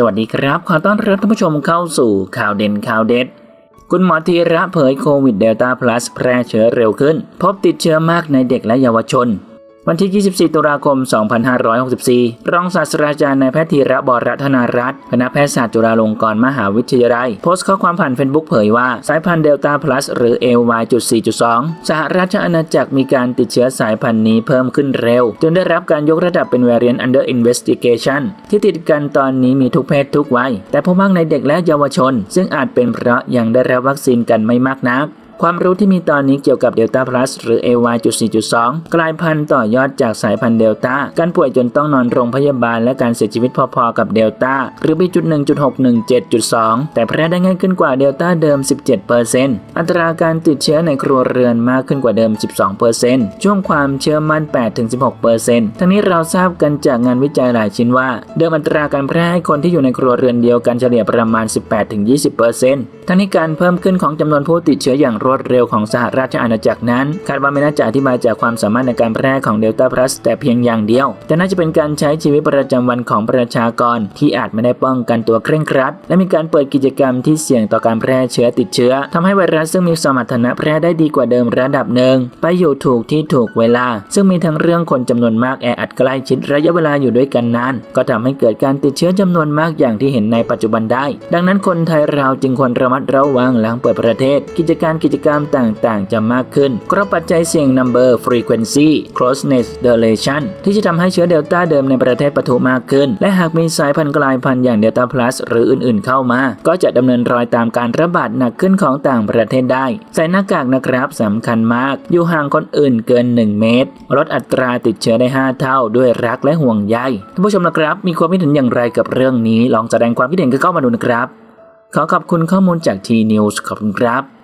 สวัสดีครับ ขอต้อนรับท่านผู้ชมเข้าสู่ข่าวเด่นข่าวเด็ด คุณหมอธีระเผยโควิดเดลต้าพลัสแพร่เชื้อเร็วขึ้น พบติดเชื้อมากในเด็กและเยาวชน วันที่ 24 ตุลาคม 2564 รองศาสตราจารย์นายแพทย์ธีระบรัตนารัตน์คณะแพทยศาสตร์จุฬาลงกรณ์มหาวิทยาลัย โพสต์ข้อความผ่านเฟซบุ๊กเผยว่า สายพันธุ์เดลต้าพลัสหรือ AY.4.2 สหราชอาณาจักรมีการติดเชื้อสายพันธุ์นี้เพิ่มขึ้นเร็ว จนได้รับการยกระดับเป็น variant under investigation ที่ติดกันตอนนี้มีทุกเพศทุกวัย แต่พบมากในเด็กและเยาวชน ซึ่งอาจเป็นเพราะยังได้รับวัคซีนกันไม่มากนัก ความรู้ที่มีตอนนี้เกี่ยวกับเดลต้าพลัสหรือ AY.4.2 กลายพันธุ์ต่อยอดจากสายพันธุ์เดลต้า การป่วยจนต้องนอนโรงพยาบาลและการเสียชีวิตพอๆกับเดลต้าหรือ B.1.617.2 แต่แพร่ได้ง่ายขึ้นกว่าเดลต้าเดิม 17%อัตราการติดเชื้อในครัวเรือนมากขึ้นกว่าเดิม 12%ช่วงความเชื่อมั่น 8-16%ทั้งนี้เราทราบกันจากงานวิจัยหลายชิ้นว่า เดิมอัตราการแพร่ให้คนที่อยู่ในครัวเรือนเดียวกันเฉลี่ยประมาณ 18-20%ทั้งนี้การเพิ่มขึ้นของจำนวนผู้ติดเชื้ออย่างรวดเร็วของสหราชอาณาจักรนั้น คาดว่าไม่น่าจะอธิบายจากความสามารถในการแพร่ของเดลต้าพลัสแต่เพียงอย่างเดียว แต่น่าจะเป็นการใช้ชีวิตประจำวันของประชากรที่อาจไม่ได้ป้องกันตัวเคร่งครัด และมีการเปิดกิจกรรมที่เสี่ยงต่อการแพร่เชื้อติดเชื้อทำให้ไวรัสซึ่งมีสมรรถนะแพร่ได้ดีกว่าเดิมระดับหนึ่งไปอยู่ถูกที่ถูกเวลา ซึ่งมีทั้งเรื่องคนจำนวนมากแออัดใกล้ชิดระยะเวลาอยู่ด้วยกันนานก็ทำให้เกิดการติดเชื้อจำนวนมากอย่างที่เห็นในปัจจุบันได้ ดังนั้นคนไทยเราจึงควรระมัดระวังหลังเปิดประเทศ กิจการกิจกรรมต่างๆ จะมากขึ้นเพราะปัจจัยเสี่ยง number frequency closeness duration ที่จะทำให้เชื้อเดลต้าเดิมในประเทศปะทุมากขึ้น และหากมีสายพันธุ์กลายพันธุ์อย่างเดลต้าพลัสหรืออื่นๆ เข้ามา ก็จะดำเนินรอยตามการระบาดหนักขึ้นของต่างประเทศได้ ใส่หน้ากากนะครับสำคัญมาก อยู่ห่างคนอื่นเกิน 1 เมตร ลดอัตราติดเชื้อได้ 5 เท่า ด้วยรักและห่วงใยท่านผู้ชมนะครับ มีความคิดเห็นอย่างไรกับเรื่องนี้ ลองแสดงความคิดเห็นกันเข้ามาดูนะครับ ขอขอบคุณข้อมูลจาก T News ขอบคุณครับ